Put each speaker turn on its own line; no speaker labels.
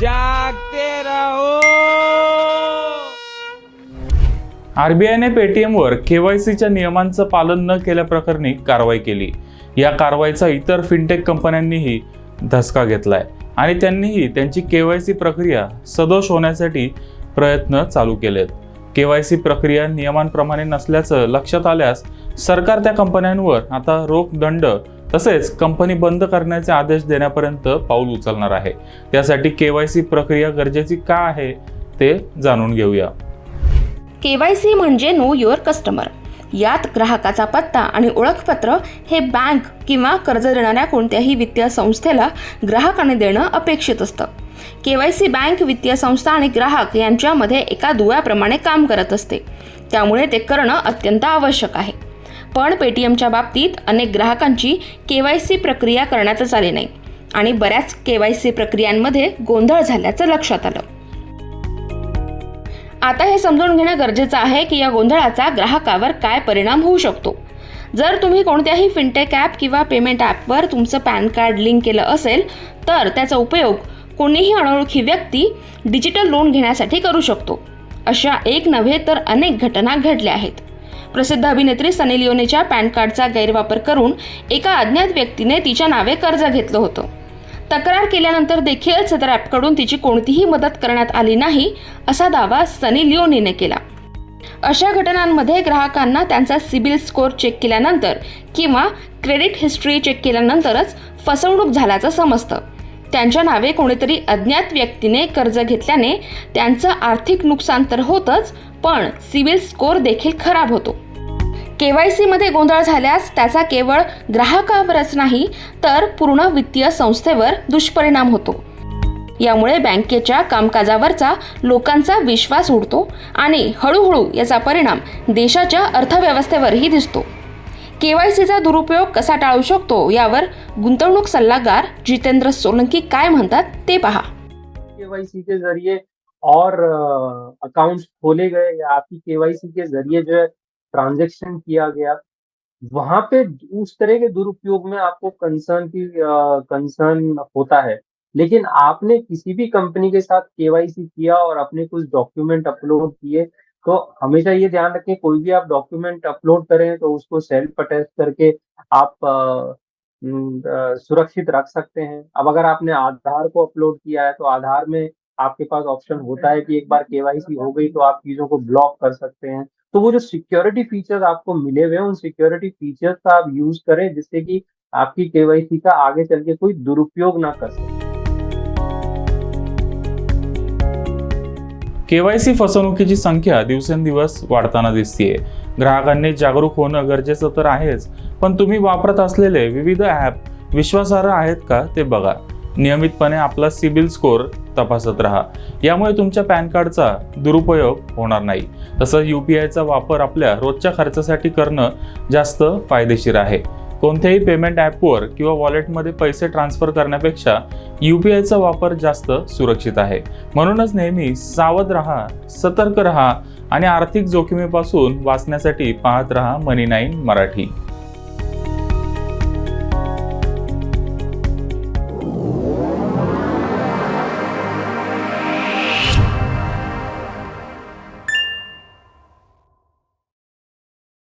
जागते रहो.
आरबीआयने पेटीएमवर केवायसीच्या नियमांचं पालन न केल्याप्रकरणी कारवाई केली. या कारवाईचा इतर फिनटेक कंपन्यांनीही धसका घेतलाय आणि त्यांनीही त्यांची केवायसी प्रक्रिया सदोष होण्यासाठी प्रयत्न चालू केलेत. केवायसी प्रक्रिया नियमांप्रमाणे नसल्याचं लक्षात आल्यास सरकार त्या कंपन्यांवर आता रोख दंड तसेच कंपनी बंद करण्याचे आदेश देण्यापर्यंत पाऊल उचलणार आहे. त्यासाठी केवायसी प्रक्रिया गरजेची का आहे ते जाणून घेऊया.
केवायसी म्हणजे नो युअर कस्टमर यात ग्राहकाचा पत्ता आणि ओळखपत्र हे बँक किंवा कर्ज देणाऱ्या कोणत्याही वित्तीय संस्थेला ग्राहकाने देणं अपेक्षित असतं. के वाय सी बँक वित्तीय संस्था आणि ग्राहक यांच्यामध्ये एका दुव्याप्रमाणे काम करत असते. त्यामुळे ते करणं अत्यंत आवश्यक आहे. पण पेटीएमच्या बाबतीत अनेक ग्राहकांची के वाय सी प्रक्रिया करण्यातच आली नाही आणि बऱ्याच के वाय सी प्रक्रियांमध्ये गोंधळ झाल्याचं लक्षात आलं. आता हे समजून घेणं गरजेचं आहे की या गोंधळाचा ग्राहकावर काय परिणाम होऊ शकतो. जर तुम्ही कोणत्याही फिनटेक ॲप किंवा पेमेंट ॲपवर तुमचं पॅन कार्ड लिंक केलं असेल तर त्याचा उपयोग कोणीही अनोळखी व्यक्ती डिजिटल लोन घेण्यासाठी करू शकतो. अशा एक नव्हे तर अनेक घटना घडल्या आहेत. प्रसिद्ध अभिनेत्री सनी लिओनीच्या पॅन कार्डचा गैरवापर करून एका अज्ञात व्यक्तीने तिच्या नावे कर्ज घेतलं होतं. तक्रार केल्यानंतर देखील सदर ॲपकडून तिची कोणतीही मदत करण्यात आली नाही असा दावा सनी लिओनीने केला. अशा घटनांमध्ये ग्राहकांना त्यांचा सिबिल स्कोअर चेक केल्यानंतर किंवा क्रेडिट हिस्ट्री चेक केल्यानंतरच फसवणूक झाल्याचं समजतं. त्यांच्या नावे कोणीतरी अज्ञात व्यक्तीने कर्ज घेतल्याने त्यांचं आर्थिक नुकसान तर होतंच पण सिबिल स्कोअर देखील खराब होतो. केवायसी मध्ये गोंधळ झाल्यास त्याचा केवळ ग्राहकावरच नाही तर पूर्ण वित्तीय संस्थेवर दुष्परिणाम होतो. यामुळे बँकेच्या कामकाजावरचा लोकांचा विश्वास उडतो आणि हळूहळू याचा परिणाम देशाच्या अर्थव्यवस्थेवरही दिसतो. केवायसीचा दुरुपयोग कसा टाळू शकतो यावर गुंतवणूक सल्लागार जितेंद्र सोलंकी काय म्हणतात ते पहा.
के जरिए और अकाउंट्स खोले गए या आपकी केवाईसी के जरिए जो है ट्रांजैक्शन किया गया वहाँ पे उस तरह के दुरुपयोग में आपको कंसर्न की कंसर्न होता है। लेकिन आपने किसी भी कंपनी के साथ केवाईसी किया और अपने कुछ डॉक्यूमेंट अपलोड किए तो हमेशा ये ध्यान रखें कोई भी आप डॉक्यूमेंट अपलोड करें तो उसको सेल्फ अटेस्ट करके आप अ, सुरक्षित रख सकते हैं। अब अगर आपने आधार को अपलोड किया है तो आधार में आपके पास ऑप्शन होता है कि एक बार केवाईसी हो गई तो आप चीज़ों को ब्लॉक कर सकते हैं। तो वो जो सिक्योरिटी फीचर्स आपको मिले हुए हैं उन सिक्योरिटी फीचर्स का आप यूज करें जिससे कि आपकी केवाईसी का आगे चल के कोई दुरुपयोग ना कर सके।
केवायसी फसवणुकीची संख्या दिवसेंदिवस वाढताना दिसतीये. ग्राहकांनी जागरूक होणं गरजेचं तर आहेच पण तुम्ही वापरत असलेले विविध ॲप विश्वासार्ह आहेत का ते बघा. नियमितपणे आपला सिबिल स्कोअर तपासत राहा. यामुळे तुमच्या पॅन कार्डचा दुरुपयोग होणार नाही. तसंच यू पी आयचा वापर आपल्या रोजच्या खर्चासाठी करणं जास्त फायदेशीर आहे. कोणत्याही पेमेंट ॲपवर किंवा वॉलेटमध्ये पैसे ट्रान्सफर करण्यापेक्षा यू पी आयचा वापर जास्त सुरक्षित आहे. म्हणूनच नेहमी सावध रहा सतर्क रहा आणि आर्थिक जोखमीपासून वाचण्यासाठी पाहत रहा मनी नाईन मराठी.